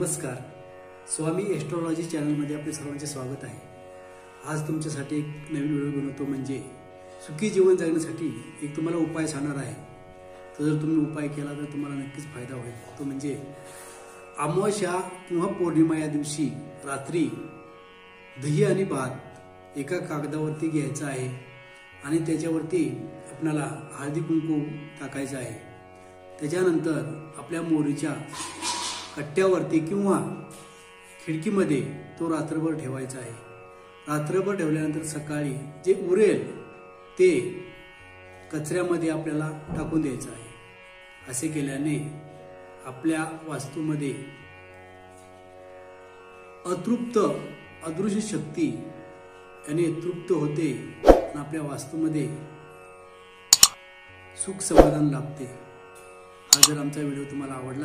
नमस्कार. स्वामी एस्ट्रॉलॉजी चॅनलमध्ये आपले सर्वांचे स्वागत आहे. आज तुमच्यासाठी एक नवीन व्हिडिओ बनवतो म्हणजे सुखी जीवन जगण्यासाठी एक तुम्हाला उपाय सांगणार आहे. तो जर तुम्ही उपाय केला तर तुम्हाला नक्कीच फायदा होईल. तो म्हणजे अमावस्या किंवा पौर्णिमा या दिवशी रात्री दही आणि भात एका कागदावरती घ्यायचं आहे आणि त्याच्यावरती आपल्याला हळदी कुंकू टाकायचं आहे. त्याच्यानंतर आपल्या मोरीच्या कट्ट्यावरती किंवा खिडकीमध्ये तो रात्रभर ठेवायचा आहे. रात्रभर ठेवल्यानंतर सकाळी जे उरेल ते कचऱ्यामध्ये आपल्याला टाकून द्यायचं आहे. असे केल्याने आपल्या वास्तूमध्ये अतृप्त अदृश्य शक्ती याने तृप्त होते आणि आपल्या वास्तूमध्ये सुख समाधान लाभते. हा जर आमचा व्हिडिओ तुम्हाला आवडला